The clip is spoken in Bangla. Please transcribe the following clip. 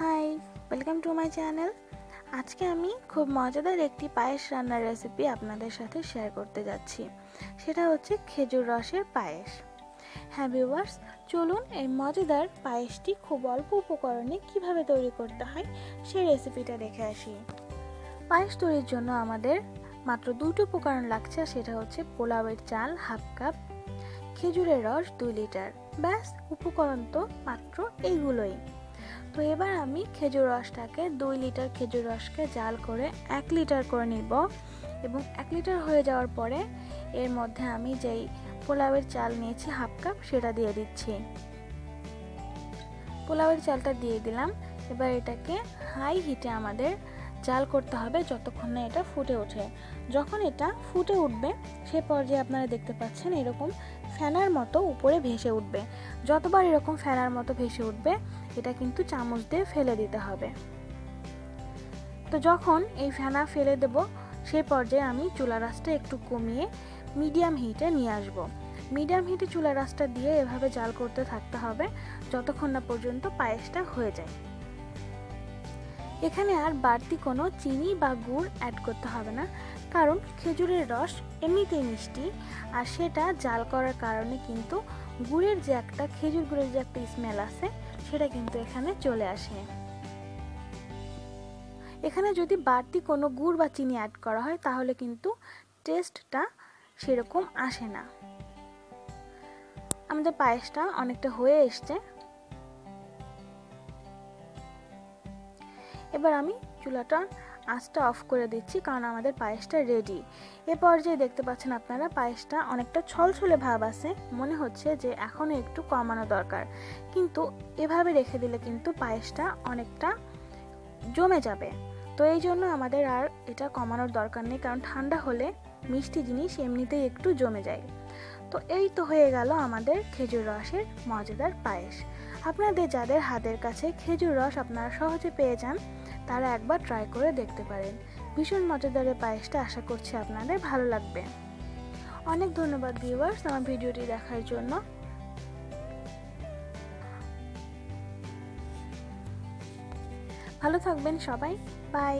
Hi welcome to my channel আজকে আমি খুব মজাদার একটি পায়েস রান্নার রেসিপি আপনাদের সাথে শেয়ার করতে যাচ্ছি। সেটা হচ্ছে খেজুর রসের পায়েস। হ্যাঁ ভিউয়ার্স চলুন এই মজাদার পায়েসটি খুব অল্প উপকরণে কীভাবে তৈরি করতে হয় সেই রেসিপিটা দেখে আসি। পায়েস তৈরির জন্য আমাদের মাত্র দুটো উপকরণ লাগছে, সেটা হচ্ছে পোলাওয়ের চাল হাফ কাপ, খেজুরের রস দুই লিটার। ব্যাস, উপকরণ তো মাত্র এইগুলোই। তো এবার আমি খেজুর রসটাকে দুই লিটার খেজুর রসকে জাল করে এক লিটার করে নিব এবং এক লিটার হয়ে যাওয়ার পরে এর মধ্যে আমি যেই পোলাওয়ের চাল নিয়েছি হাফ কাপ সেটা দিয়ে দিচ্ছি। পোলাওয়ের চালটা দিয়ে দিলাম। এবার এটাকে হাই হিটে আমাদের জাল করতে হবে যতক্ষণ না এটা ফুটে ওঠে। যখন এটা ফুটে উঠবে, সে পর্যায়ে আপনারা দেখতে পাচ্ছেন এরকম ফ্যানার মতো উপরে ভেসে উঠবে। যতবার এরকম ফ্যানার মতো ভেসে উঠবে এটা কিন্তু চামচ দিয়ে ফেলে দিতে হবে। তো যখন এই ফেনা ফেলে দেব সেই পর্যায়ে আমি চুলা রাসটা একটু কমিয়ে মিডিয়াম হিটে নিয়ে আসব। মিডিয়াম হিটে চুলা রাসটা দিয়ে এভাবে জাল করতে থাকতে হবে যতক্ষণ না পর্যন্ত পায়েসটা হয়ে যায়। এখানে আর বাড়তি কোনো চিনি বা গুড় অ্যাড করতে হবে না, কারণ খেজুরের রস এমনিতেই মিষ্টি, আর সেটা জাল করার কারণে কিন্তু গুড়ের যে একটা, খেজুর গুড়ের যে একটা স্মেল আছে সেটা কিন্তু এখানে চলে আসে। এখানে যদি বাড়তি কোনো গুড় বা চিনি অ্যাড করা হয়, তাহলে কিন্তু টেস্টটা সেরকম আসে না। আমাদের পায়েসটা অনেকটা হয়ে এসছে। এবার আমি চুলাটা আঁচটা অফ করে দিচ্ছি, কারণ আমাদের পায়েসটা রেডি এ পর্যায়ে দেখতে পাচ্ছেন আপনারা, পায়েসটা অনেকটা ছলছলে ভাব আছে, মনে হচ্ছে যে এখনও একটু কমানো দরকার। কিন্তু এভাবে রেখে দিলে কিন্তু পায়েসটা অনেকটা জমে যাবে। তো এই জন্য আমাদের আর এটা কমানোর দরকার নেই, কারণ ঠান্ডা হলে মিষ্টি জিনিস এমনিতেই একটু জমে যায়। তো এই তো হয়ে গেল আমাদের খেজুর রসের মজাদার পায়েস। আপনাদের যাদের হাতের কাছে খেজুর রস আপনারা সহজে পেয়ে যান তারা একবার ট্রাই করে দেখতে পারেন। ভীষণ মজাদার এই পায়েসটা আশা করছি আপনাদের ভালো লাগবে। অনেক ধন্যবাদ ভিউয়ার্স আমার ভিডিওটি দেখার জন্য। ভালো থাকবেন সবাই। বাই